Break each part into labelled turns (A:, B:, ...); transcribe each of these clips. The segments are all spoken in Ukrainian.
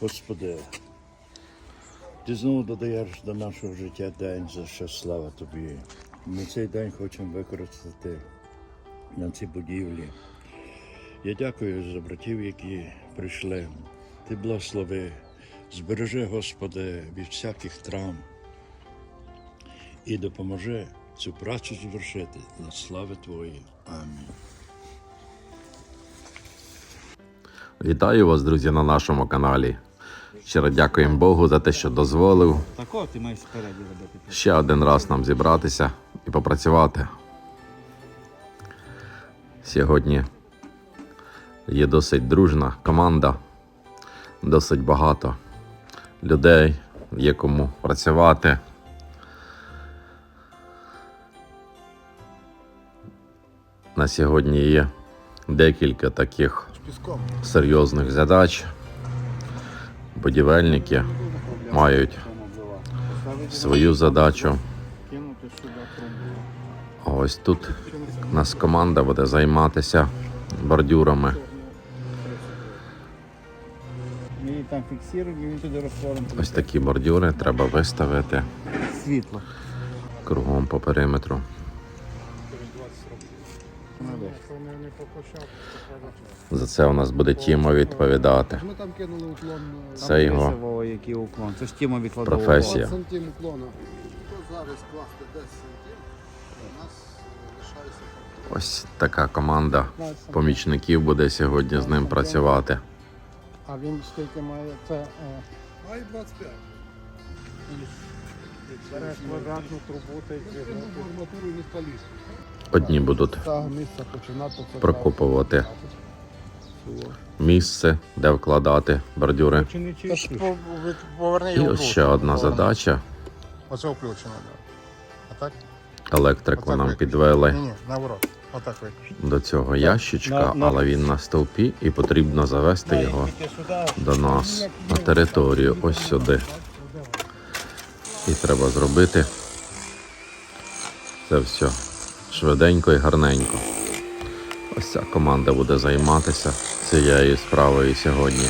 A: Господи, ти знову додаєш до нашого життя день, за що слава тобі. Ми цей день хочемо використати на цій будівлі. Я дякую за братів, які прийшли. Ти благослови, збережи, Господи, від всяких травм і допоможи цю працю звершити для слави Твоєї. Амінь.
B: Вітаю вас, друзі, на нашому каналі. Щиро дякуємо Богу за те, що дозволив ще один раз нам зібратися і попрацювати. Сьогодні є досить дружна команда, досить багато людей, є кому працювати. На сьогодні є декілька таких серйозних задач. Будівельники мають свою задачу. Ось тут у нас команда буде займатися бордюрами.
C: Там фіксуємо він туди розтворимо.
B: Ось такі бордюри треба виставити
C: Світло.
B: кругом по периметру. За це у нас буде Тімо відповідати. Це його
C: який уклон. Це ж Тіма відкладав.
B: професія.
D: сантим уклона. Зараз класти 10 сантим, у нас лишається.
B: Ось така команда помічників буде сьогодні з ним працювати.
E: А він скільки має це
D: Має 25.
E: бере квадратну трубу та й
D: арматуру.
B: Одні будуть прокопувати. місце, де вкладати бордюри. І ось ще одна задача.
E: Оце включено, так?
B: Електрику нам підвели. До цього ящичка, але він на стовпі і потрібно завести його до нас на територію, ось сюди. І треба зробити це все швиденько і гарненько. Ось ця команда буде займатися цією справою сьогодні.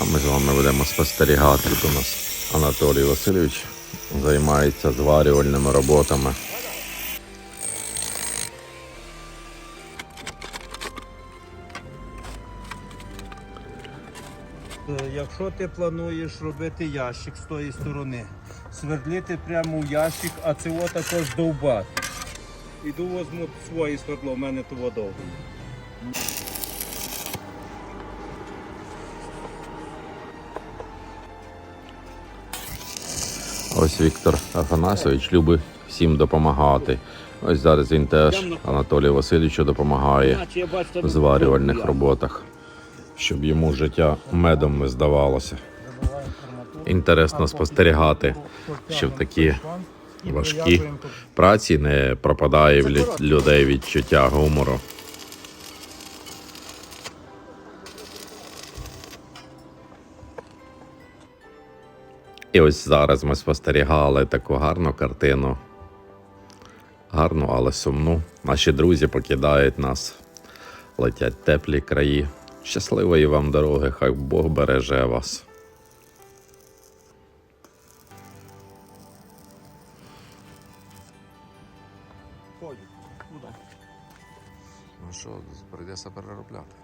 B: А ми з вами будемо спостерігати. Тут у нас Анатолій Васильович займається зварювальними роботами.
C: Е, Якщо ти плануєш робити ящик з тої сторони, свердлити прямо у ящик, а цього також довбати. Іду возьму своє свердло, в мене того довго.
B: Ось Віктор Афанасович любить всім допомагати. Ось зараз він теж Анатолію Васильовичу допомагає в зварювальних роботах, щоб йому життя медом не здавалося. Інтересно спостерігати, що в такі важкі праці не пропадає в людей відчуття гумору. І ось зараз ми спостерігали таку гарну картину. Гарну, але сумну. Наші друзі покидають нас, летять теплі краї. Щасливої вам дороги, хай Бог береже вас. Ну що, прийдеться переробляти.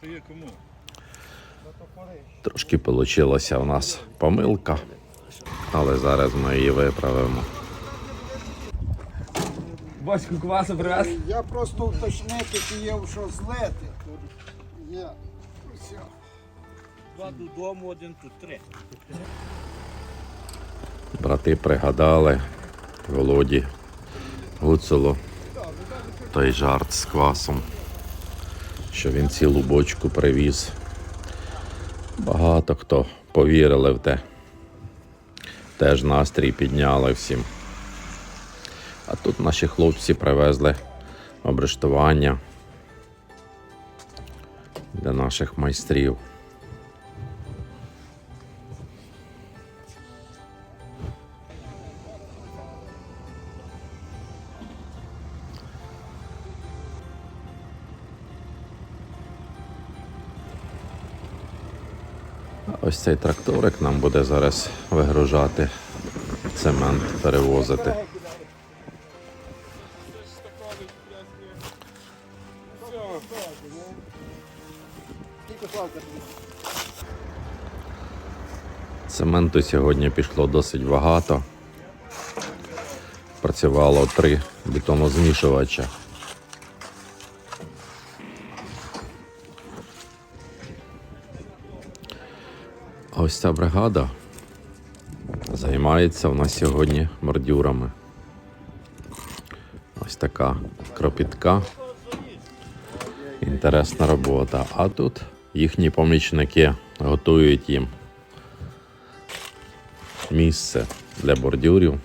C: Ти є кому?
B: Трошки вийшла у нас помилка, але зараз ми її виправимо.
C: Батьку квасу привез.
E: Я просто уточнити, чи є що злити. Є. Все.
C: Два додому, один тут три.
B: Брати пригадали Володі Гуцулу той жарт з квасом, що він цілу бочку привіз. Багато хто повірили в те. Теж настрій підняли всім. А тут наші хлопці привезли обрештування для наших майстрів. Ось цей тракторик нам буде зараз вигружати цемент, перевозити. Цементу сьогодні пішло досить багато. Працювало три бетонозмішувача. Ось ця бригада займається у нас сьогодні бордюрами. Ось така кропітка. Інтересна робота. А тут їхні помічники готують їм місце для бордюрів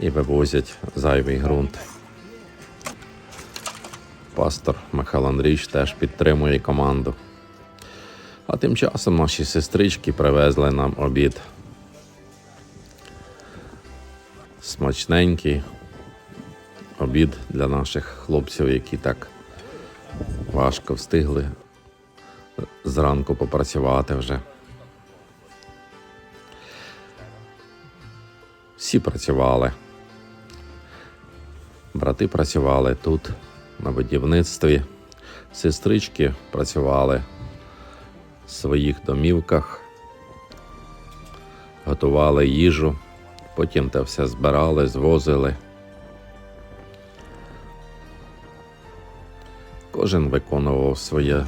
B: і вивозять зайвий ґрунт. Пастор Михайло Андрійович теж підтримує команду. А тим часом наші сестрички привезли нам обід. Смачненький обід для наших хлопців, які так важко встигли зранку попрацювати вже. Всі працювали. Брати працювали тут, на будівництві. Сестрички працювали своїх домівках, готували їжу, потім те все збирали, звозили. Кожен виконував своє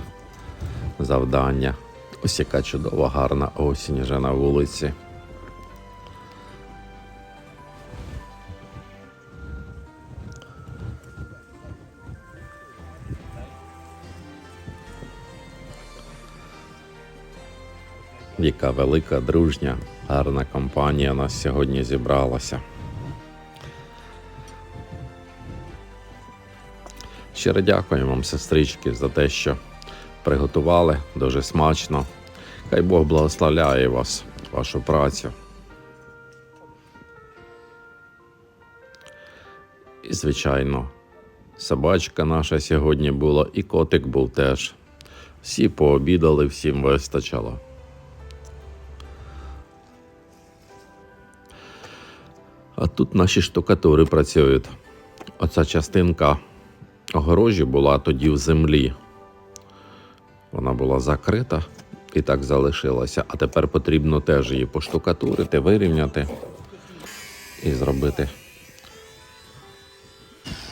B: завдання. Ось яка чудова, гарна осінь вже на вулиці. Яка велика, дружня, гарна компанія нас сьогодні зібралася. Щиро дякую вам, сестрички, за те, що приготували дуже смачно. Хай Бог благословляє вас, вашу працю. І, звичайно, собачка наша сьогодні була, і котик був теж. Всі пообідали, всім вистачило. Тут наші штукатури працюють. Оця частинка огорожі була тоді в землі. Вона була закрита і так залишилася. А тепер потрібно теж її поштукатурити, вирівняти і зробити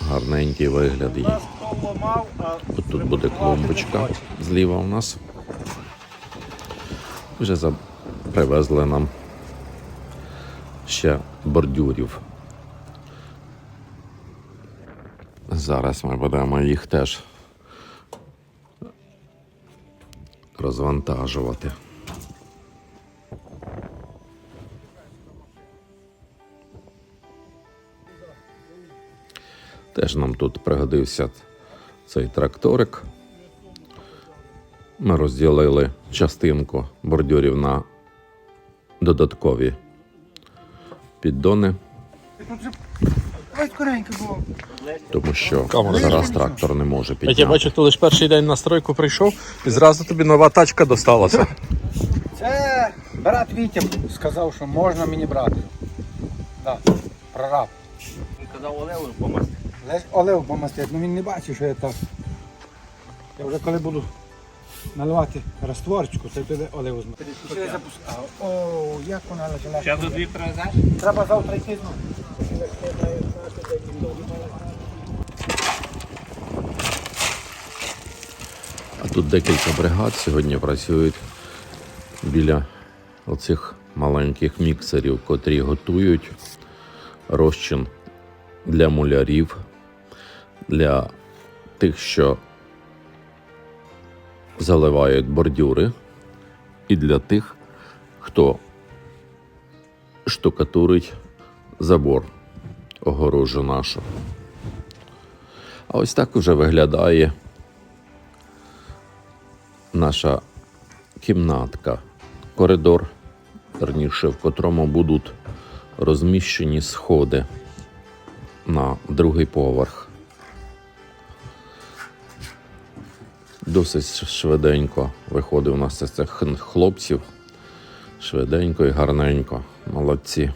B: гарненький вигляд її. От тут буде клумбочка зліва у нас. Вже привезли нам ще бордюрів. Зараз ми будемо їх теж розвантажувати. Теж нам тут пригодився цей тракторик. Ми розділили частинку бордюрів на додаткові піддони, тому що зараз трактор не може
F: Як я бачу, ти лише перший день на стройку прийшов і зразу тобі нова тачка досталася.
E: Це брат Вітя сказав, що можна мені брати. Да, прораб.
C: Він казав Олеву помасти.
E: Лесь Олев помастить, ну він не бачить, що я там. Я вже коли буду наливати растворчику, це зме. Що я? О, як вона почала.
C: Зараз до дві привезеш?
E: Треба завтра йти знову.
B: А тут декілька бригад сьогодні працюють біля оцих маленьких міксерів, котрі готують розчин для мулярів, для тих, що заливають бордюри, і для тих, хто штукатурить забор, огорожу нашу. А ось так вже виглядає наша кімнатка, коридор, верніше, в котрому будуть розміщені сходи на другий поверх. Досить швиденько виходить у нас з цих хлопців. Швиденько і гарненько. Молодці.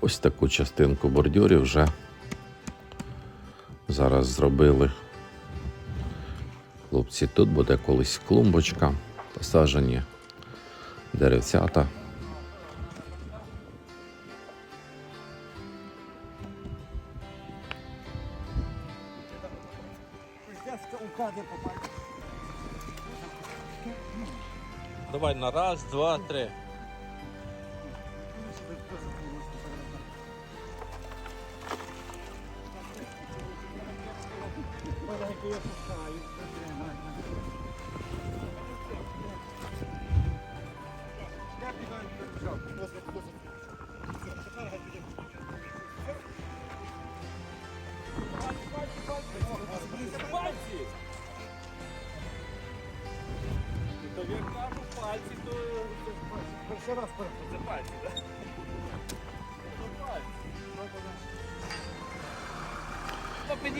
B: Ось таку частинку бордюрів вже зараз зробили. Хлопці, тут буде колись клумбочка, посаджені деревцята.
C: Давай на раз, два, три.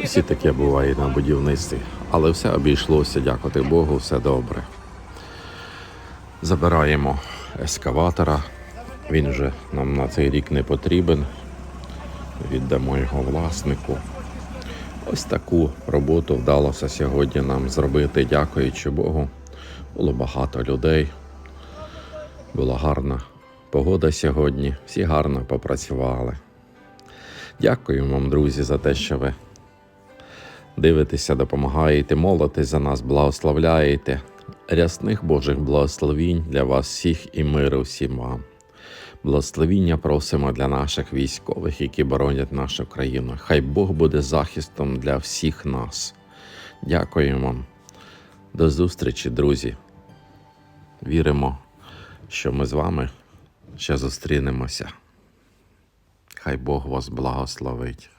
B: Всі таке буває на будівництві, але все обійшлося, дякувати Богу, все добре. Забираємо ескаватора. Він вже нам на цей рік не потрібен. Віддамо його власнику. Ось таку роботу вдалося сьогодні нам зробити, дякуючи Богу. Було багато людей. Була гарна погода сьогодні. Всі гарно попрацювали. Дякую вам, друзі, за те, що ви дивитеся, допомагаєте, молитесь за нас, благословляєте. Рясних Божих благословінь для вас всіх і миру всім вам. Благословіння просимо для наших військових, які боронять нашу країну. Хай Бог буде захистом для всіх нас. Дякуємо вам. До зустрічі, друзі. Віримо, що ми з вами ще зустрінемося. Хай Бог вас благословить.